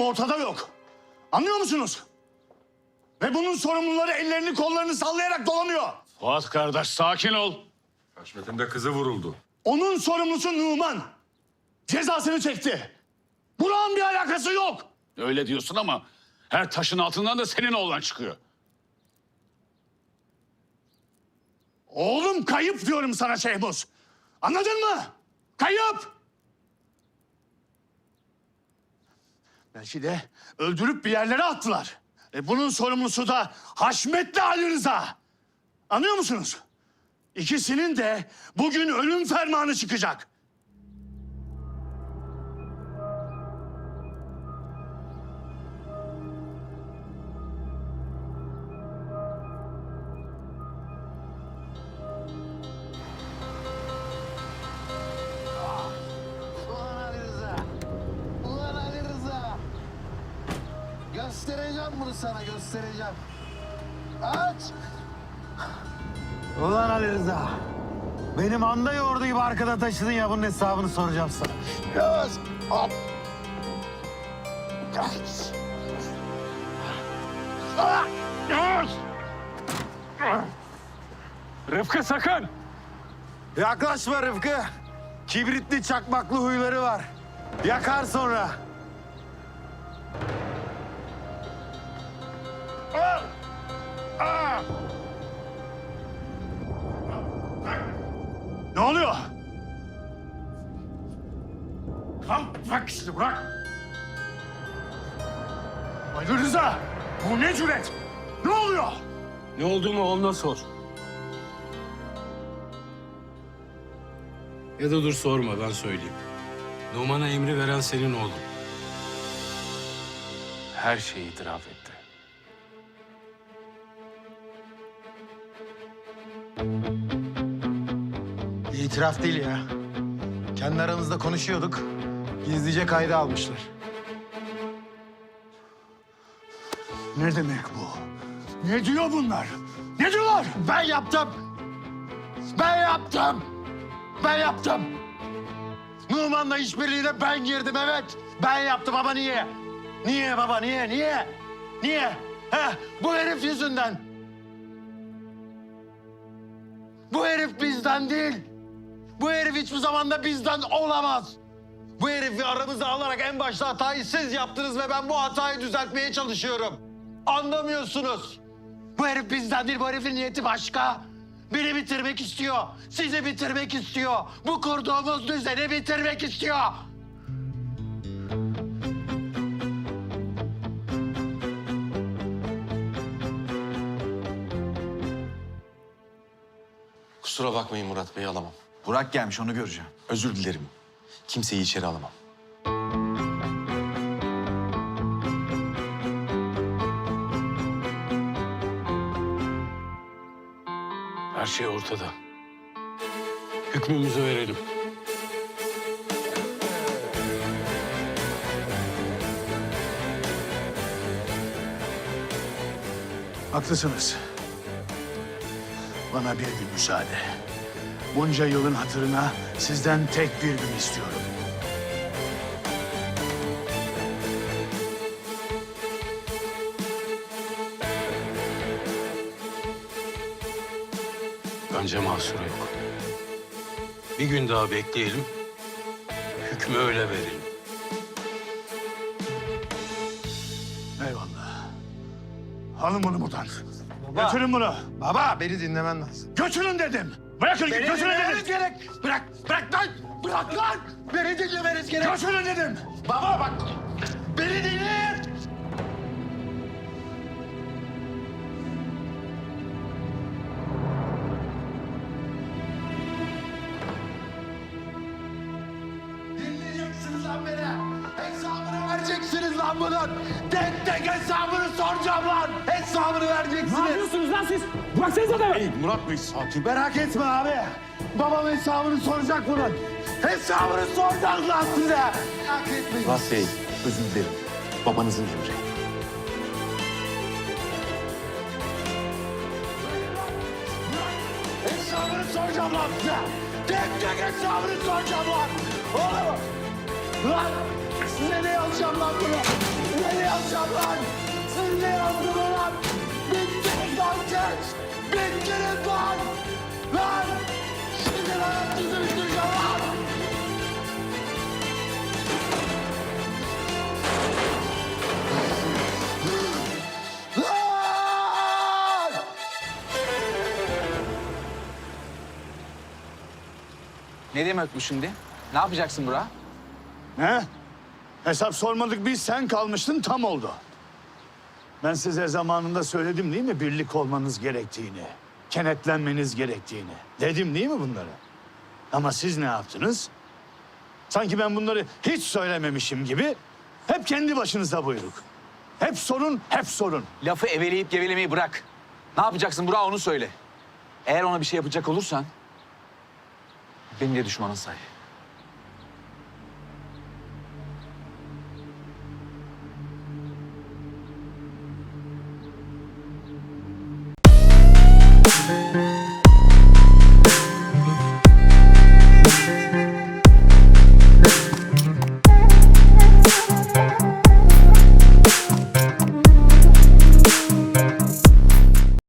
Ortada yok. Anlıyor musunuz? Ve bunun sorumluları ellerini kollarını sallayarak dolanıyor. Fuat kardeş sakin ol. Haşmet'in de kızı vuruldu. Onun sorumlusu Numan. Cezasını çekti. Burak'ın bir alakası yok. Öyle diyorsun ama her taşın altından da senin oğlan çıkıyor. Oğlum kayıp diyorum sana Şehmuz. Anladın mı? Kayıp. Belki de öldürüp bir yerlere attılar. E bunun sorumlusu da Haşmet'le Ali Rıza. Anlıyor musunuz? İkisinin de bugün ölüm fermanı çıkacak. Göstereceğim bunu sana göstereceğim. Aç. Ulan Ali Rıza. Benim anda yoğurdu gibi arkada taşıdın ya bunun hesabını soracağım sana. Göz. Hop. Ah! Göz. Rıfkı sakın. Yaklaşma Rıfkı. Kibritli çakmaklı huyları var. Yakar sonra. Ne oluyor? Lan bırak işte bırak. Ali Rıza bu ne cüret? Ne oluyor? Ne olduğunu oğluna sor. Ya da dur sorma ben söyleyeyim. Numan'a emri veren senin oğlun. Her şeyi itiraf etti. İtiraf değil ya. Kendi aramızda konuşuyorduk. Gizlice kayda almışlar. Ne demek bu? Ne diyor bunlar? Ne diyorlar? Ben yaptım. Ben yaptım. Ben yaptım. Numan'la işbirliğine ben girdim evet. Ben yaptım ama niye? Niye baba niye niye? Niye? Heh, bu herif yüzünden. Bu herif bizden değil. Bu herif hiçbir zaman da bizden olamaz. Bu herifi aramıza alarak en başta hatayı siz yaptınız ve ben bu hatayı düzeltmeye çalışıyorum. Anlamıyorsunuz. Bu herif bizden değil, bu herifin niyeti başka. Beni bitirmek istiyor, sizi bitirmek istiyor. Bu kurduğumuz düzeni bitirmek istiyor. Kusura bakmayın Murat Bey alamam. Burak gelmiş onu göreceğim. Özür dilerim. Kimseyi içeri alamam. Her şey ortada. Hükmümüzü verelim. Haklısınız. Bana bir gün müsaade. Bunca yılın hatırına sizden tek bir gün istiyorum. Bence mahsuru yok. Bir gün daha bekleyelim. Hükmü öyle verelim. Eyvallah. Alın bunu buradan. Götürün bunu. Baba beni dinlemen lazım. Götürün dedim. Bırakın Beni götürün dedim. gerek. Bırak, bırak lan. Bırak lan. Beni dinlemeniz gerek. Götürün dedim. Baba bak. Beni dinleyin. Dinleyeceksiniz lan beni. Hesabını vereceksiniz lan bunun. Tek tek hesabını soracağım lan. Hesabını vereceksiniz. Ne yapıyorsunuz lan siz? Bıraksanıza da. Murat Bey sakin. Merak etme abi. Babam hesabını soracak bunun. Hesabını soracak lan size. Merak etmeyin. Murat Bey özür dilerim. Babanızın emri. Hesabını soracağım lan size. Tek tek hesabını soracağım lan. Oğlum. Lan size ne yazacağım lan bunu? öldüreceğim lan. Siz ne yaptınız lan? Bittiniz lan lan. Sizin hayatınızı bitireceğim lan. Ne demek bu şimdi? Ne yapacaksın Burak? He? Hesap sormadık biz sen kalmıştın tam oldu. Ben size zamanında söyledim değil mi birlik olmanız gerektiğini, kenetlenmeniz gerektiğini. Dedim değil mi bunları? Ama siz ne yaptınız? Sanki ben bunları hiç söylememişim gibi hep kendi başınıza buyruk. Hep sorun, hep sorun. Lafı eveleyip gevelemeyi bırak. Ne yapacaksın Burak onu söyle. Eğer ona bir şey yapacak olursan... ...beni de düşmanın say.